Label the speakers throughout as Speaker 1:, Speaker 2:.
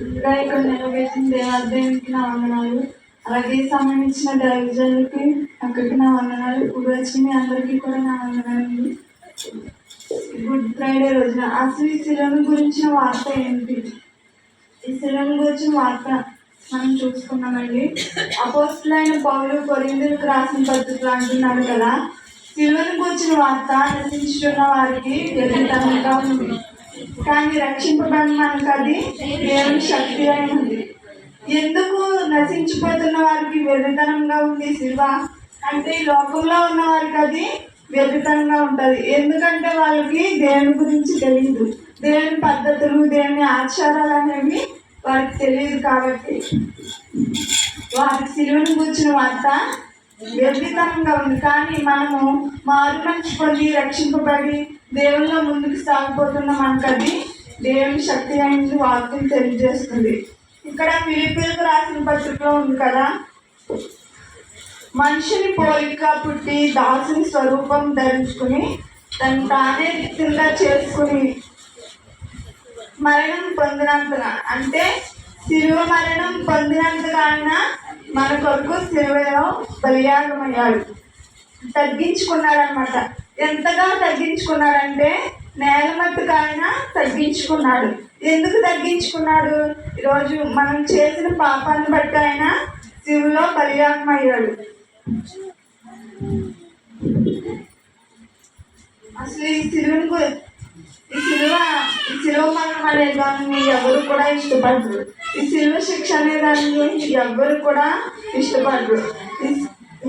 Speaker 1: ఇంకా ఇక్కడ నెరవేర్చిన దేవాలయానికి నా వందనాలు. అలాగే సంబంధించిన దైవజనులకి అక్కడికి నా వందనాలు. ఇప్పుడు వచ్చిన అందరికీ కూడా నా వందనాలు గుడ్ ఫ్రైడే రోజున. అసలు ఈ శిలను గురించిన వార్త ఏంటి? ఈ శిలను గురించిన వార్త మనం చూసుకున్నామండి. అపోస్తులైన పౌరులు కొరిందులకు రాసిన పద్ధతులు అంటున్నాడు కదా. శిలువను గురించిన వార్త నశించుతున్న వారికి వ్యతిరేకంగా ఉంది. కానీ రక్షింపబడిన అది దేవుని శక్తి అయి ఉంది. ఎందుకు నశించిపోతున్న వారికి వ్యర్థతనంగా ఉంది శివ? అంటే ఈ లోకంలో ఉన్న వారికి అది వ్యతితంగా ఉంటుంది. ఎందుకంటే వాళ్ళకి దేవుని గురించి తెలియదు దేవుని పద్ధతులు దేవుని ఆచారాలు అనేవి వారికి తెలియదు కాబట్టి. వారికి సిలువను కూర్చున్న వార్త వ్యర్థితంగా ఉంది. కానీ మనము మారు మంచి పొంది రక్షింపబడి దేవుల్లో ముందుకు సాగిపోతున్న మనకు దేవుని శక్తి అనేది వాక్యం తెలియజేస్తుంది. ఇక్కడ ఫిలిపిలకు రాసిన పత్రికలో ఉంది కదా మనిషిని పోలిక పుట్టి దాసుని స్వరూపం ధరించుకుని తను తానే కింద చేసుకుని మరణం పొందినంతగా అంటే శిలువ మరణం పొందినంతగా ఆయన మన కొరకు శిలువలో బలియాగమయ్యాడు. తగ్గించుకున్నాడు అనమాట ఎంతగా తగ్గించుకున్నాడంటే నేల ఆయన తగ్గించుకున్నాడు. ఎందుకు తగ్గించుకున్నాడు? ఈరోజు మనం చేసిన పాపాన్ని బట్టి ఆయన శివులో బలియాగమయ్యాడు అసలు ఈ శివుని ఈ శిలువ ఈ శిలువ మరణం అనే దాన్ని ఎవరు కూడా ఇష్టపడరు. ఈ శిలువ శిక్ష అనే దాన్ని ఎవరు కూడా ఇష్టపడరు.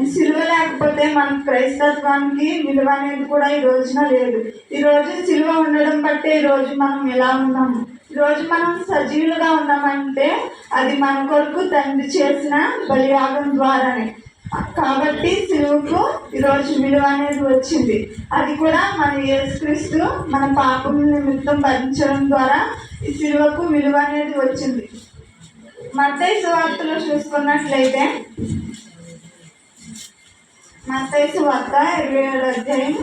Speaker 1: ఈ- సిలువ లేకపోతే మన క్రైస్తత్వానికి విలువ అనేది కూడా ఈ రోజున లేదు. ఈ రోజు సిలువ ఉండడం బట్టే ఈ రోజు మనం ఎలా ఉన్నాము? ఈ రోజు మనం సజీవులుగా ఉన్నామంటే అది మన కొరకు తండ్రి చేసిన బలియాగం ద్వారానే. కాబట్టి సిలువుకు ఈరోజు విలువ అనేది వచ్చింది. అది కూడా మన యేసుక్రీస్తు మన పాపం నిమిత్తం భరించడం ద్వారా ఈ సిలువకు విలువ అనేది వచ్చింది. మత్తయి సువార్తలో చూసుకున్నట్లయితే మత్తయి వద్ద? ఇరవై ఏడు అధ్యాయం.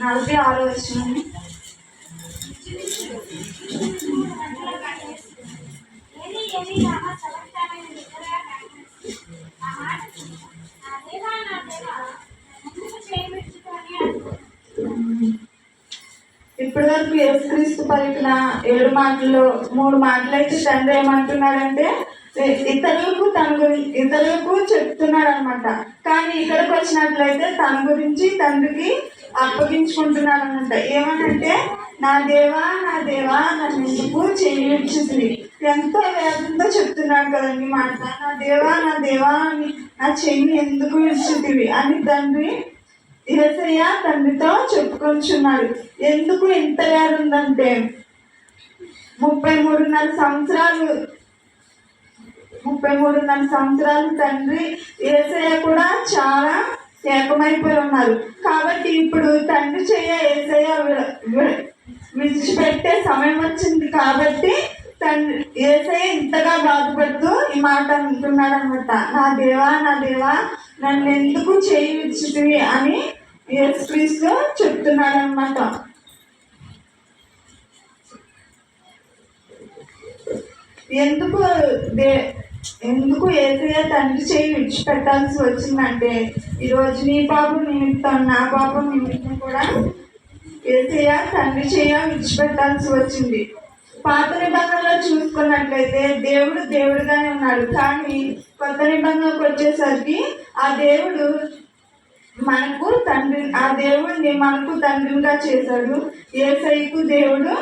Speaker 1: నలభై ఆరు వచ్చిన
Speaker 2: ఇప్పటివరకు ఏమి క్రీస్తు
Speaker 1: ఇప్పటి వరకు యేసుక్రీస్తు పలికిన ఏడు మాటలు మూడు మాటలు అయితే తండ్రి ఏమంటున్నాడంటే ఇతరులకు తన గురించి ఇతరులకు చెప్తున్నాడు అనమాట కానీ ఇక్కడికి వచ్చినట్లయితే తన గురించి తండ్రికి అప్పగించుకుంటున్నాడు అనమాట ఏమనంటే నా దేవా నా దేవా నన్ను ఎందుకు చేయించింది? ఎంతో వేదంతో చెప్తున్నాడు కదండి మాట. నా దేవా నా దేవా అని నా చెయ్యి ఎందుకు విడిచితివి అని తండ్రి ఇరసయ్య తండ్రితో చెప్పుకొంచున్నాడు. ఎందుకు ఇంత వేద ఉందంటే ముప్పై మూడున్నర సంవత్సరాలు ముప్పై మూడున్నర సంవత్సరాలు తండ్రి ఏసయ్య కూడా చాలా ఏకమైపోయి ఉన్నారు. కాబట్టి ఇప్పుడు తండ్రి చేయ ఏసయ్య విడిచిపెట్టే సమయం వచ్చింది కాబట్టి తండ్రి ఏసయ్య ఇంతగా బాధపడుతూ ఈ మాట అంటున్నాడు అనమాట నా దేవా నా దేవా నన్ను ఎందుకు చేయి విడిచిటివి అని యేసుక్రీస్తు చెప్తున్నాడు అనమాట ఎందుకు దే ఎందుకు ఏసయ్య తండ్రి చేయి విడిచిపెట్టాల్సి వచ్చిందంటే? ఈరోజు నీ పాపం నిమిత్తం నా పాపం నిమిత్తం కూడా ఏసయ్య తండ్రి చేయ విడిచిపెట్టాల్సి వచ్చింది. పాత నిబంధనలో చూసుకున్నట్లయితే దేవుడు దేవుడుగానే ఉన్నాడు. కానీ కొత్త నిబంధనకు వచ్చేసరికి ఆ దేవుడు మనకు తండ్రి ఆ దేవుడిని మనకు తండ్రిగా చేశాడు. ఏసైకు దేవుడు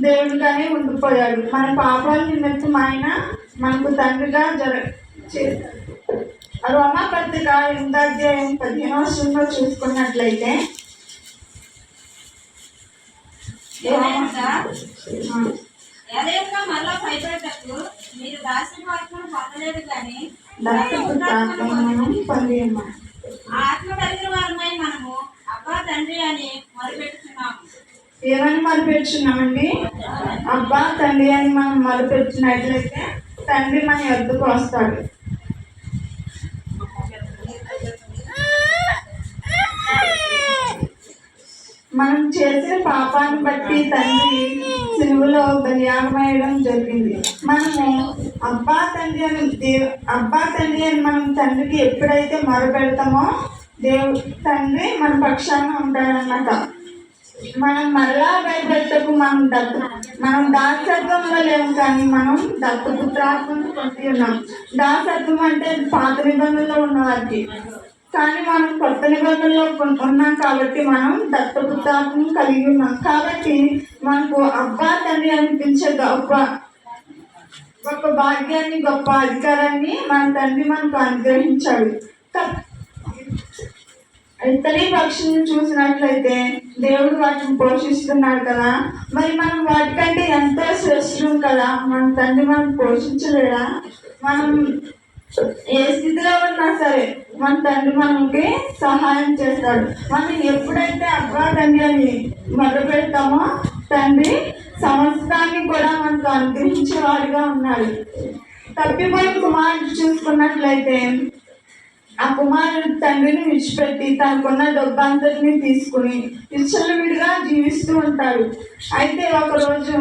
Speaker 1: దేవుడిగానే ఉండిపోయాడు. మన పాపాల నిమిత్తం ఆయన మనకు తండ్రిగా జర రోమా పత్రిక ఎనిమిదో అధ్యాయం పదిహేను వర్షంలో చూసుకున్నట్లయితే
Speaker 3: మళ్ళా భయపడటకు మీరు దాసిన ఆత్మను పొందలేదు కానీ ఆత్మ కలిగిన వారమై మనము అబ్బా తండ్రి అని మొదలుపెట్టుతున్నాము
Speaker 1: ఏమని మొదలుపెట్టున్నామండి అబ్బా తండ్రి అని మనం మొదలుపెట్టినట్లయితే తండ్రి మన ఎద్దుకు వస్తాడు. మనం చేసే పాపాన్ని బట్టి తండ్రి సిలువలో బలియాగమేయడం జరిగింది. మనము అబ్బా తండ్రి అని దేవ్ అబ్బా తండ్రి అని మనం తండ్రికి ఎప్పుడైతే మొరపెడతామో దేవు తండ్రి మన పక్షాన ఉంటాడన్నమాట. మనం మరలా భయపెట్టకు మనం దత్త మనం దాసత్వంలో లేవు కానీ మనం దత్తపుత్రాత్మను పొంది ఉన్నాం. దాసత్వం అంటే పాత నిబంధనలో ఉన్నవారికి. కానీ మనం కొత్త నిబంధనలో ఉన్నాం కాబట్టి మనం దత్తపుత్రాత్మను కలిగి ఉన్నాం. కాబట్టి మనకు అబ్బా తండ్రి అనిపించే గొప్ప గొప్ప భాగ్యాన్ని గొప్ప అధికారాన్ని మన తండ్రి మనకు అనుగ్రహించాడు. ఇతని పక్షులను చూసినట్లయితే దేవుడు వాటిని పోషిస్తున్నాడు కదా. మరి మనం వాటికంటే ఎంతో శ్రేష్టం కదా. మన తండ్రి మనం పోషించలేడా? మనం ఏ స్థితిలో ఉన్నా సరే మన తండ్రి మనకి సహాయం చేస్తాడు. మనం ఎప్పుడైతే అబ్బా తండ్రి అని మొదలు పెడతామో తండ్రి సమస్తాన్ని కూడా మనకు అనుగ్రహించేవాడిగా ఉన్నాడు. తప్పిపోయిన కుమారుడు చూసుకున్నట్లయితే ఆ కుమారుడు తండ్రిని విడిచిపెట్టి తనకున్న డబ్బంతటిని తీసుకుని విడిగా జీవిస్తూ ఉంటాడు. అయితే ఒకరోజు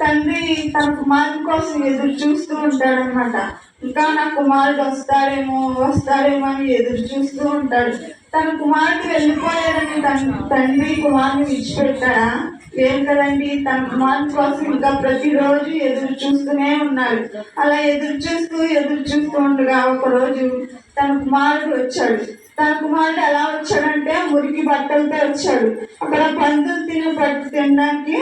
Speaker 1: తండ్రి తన కుమారుని కోసం ఎదురు చూస్తూ ఉంటాడు అనమాట ఇంకా నా కుమారుడు వస్తాడేమో వస్తాడేమో అని ఎదురు చూస్తూ ఉంటాడు. తన కుమారుడు వెళ్ళిపోయాడని తన తండ్రి కుమారుని విడిచిపెట్టాడా? ఏం కదండి తన కుమారుని కోసం ఇంకా ప్రతిరోజు ఎదురు చూస్తూనే ఉన్నాడు. అలా ఎదురు చూస్తూ ఎదురు చూస్తూ ఉండగా ఒకరోజు తన కుమారుడు వచ్చాడు. తన కుమారుడు ఎలా వచ్చాడంటే మురికి బట్టలతో వచ్చాడు. అక్కడ పందులు తిని పట్టు తినడానికి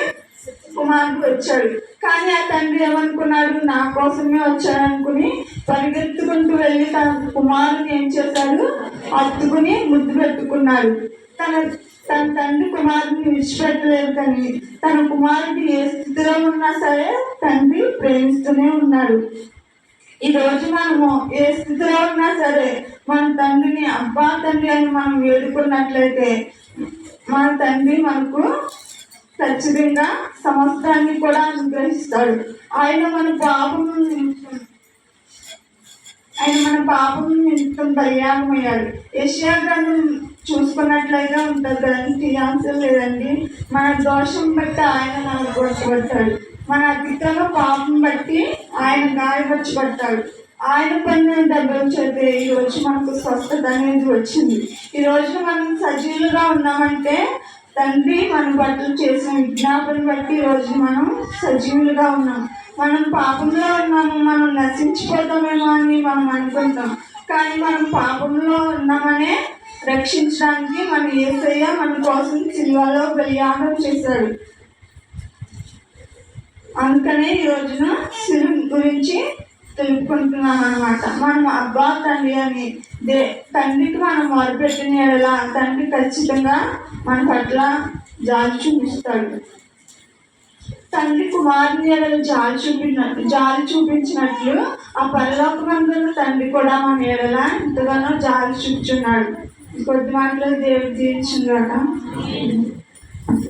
Speaker 1: కుమారుడు వచ్చాడు. కానీ ఆ తండ్రి ఏమనుకున్నాడు? నా కోసమే వచ్చాడు అనుకుని పరిగెత్తుకుంటూ వెళ్ళి తన కుమారుని ఏం చేశాడు? అత్తుకుని ముద్దు పెట్టుకున్నాడు. తన తన తండ్రి కుమారుని విడిచిపెట్టలేదు కానీ తన కుమారుడు ఏ స్థితిలో ఉన్నా సరే తండ్రి ప్రేమిస్తూనే ఉన్నాడు. ఈ రోజు మనము ఏ స్థితిలో ఉన్నా సరే మన తండ్రిని అబ్బా తండ్రి అని మనం వేడుకున్నట్లయితే మన తండ్రి మనకు ఖచ్చితంగా సమస్తాన్ని కూడా అనుగ్రహిస్తాడు. ఆయన మన పాపం ఆయన మన పాపం నిమిత్తం బలియాగమయ్యాడు. ఏషియా గ్రంథం చూసుకున్నట్లయితే ఉంటుంది కదండి తీయాల్సిన లేదండి. మన దోషం బట్టి ఆయన మనకు మన అతిక్రమ పాపం బట్టి ఆయన గాయపరచబడతాడు ఆయన పని దెబ్బలు చేతే ఈ రోజు మనకు స్వస్థత అనేది వచ్చింది. ఈ మనం సజీవులుగా ఉన్నామంటే తండ్రి మన బట్టలు చేసిన విజ్ఞాపన బట్టి ఈ రోజు మనం సజీవులుగా ఉన్నాం. మనం పాపంలో ఉన్నాము మనం నశించిపోతామేమో అని మనం అనుకుంటాం. కానీ మనం పాపంలో ఉన్నామనే రక్షించడానికి మన ఏసయ్య మన కోసం సిల్వాలో బలియాగం చేశాడు. అందుకనే ఈ రోజున సిలువ గురించి తెలుపుకుంటున్నాం అనమాట మనం అబ్బా తండ్రి అని దే తండ్రికి మనం మొరపెట్టిన యెడల తండ్రి ఖచ్చితంగా మన పట్ల జాలి చూపిస్తాడు. తండ్రి కుమారుని ఎడలు జాలి చూపినట్టు జాలి చూపించినట్లు ఆ పరలోకమందున తండ్రి కూడా మన ఎడల ఎంతగానో జాలి చూపుచున్నాడు. కొద్ది మాటలు దేవుడు తీర్చున్నాడు?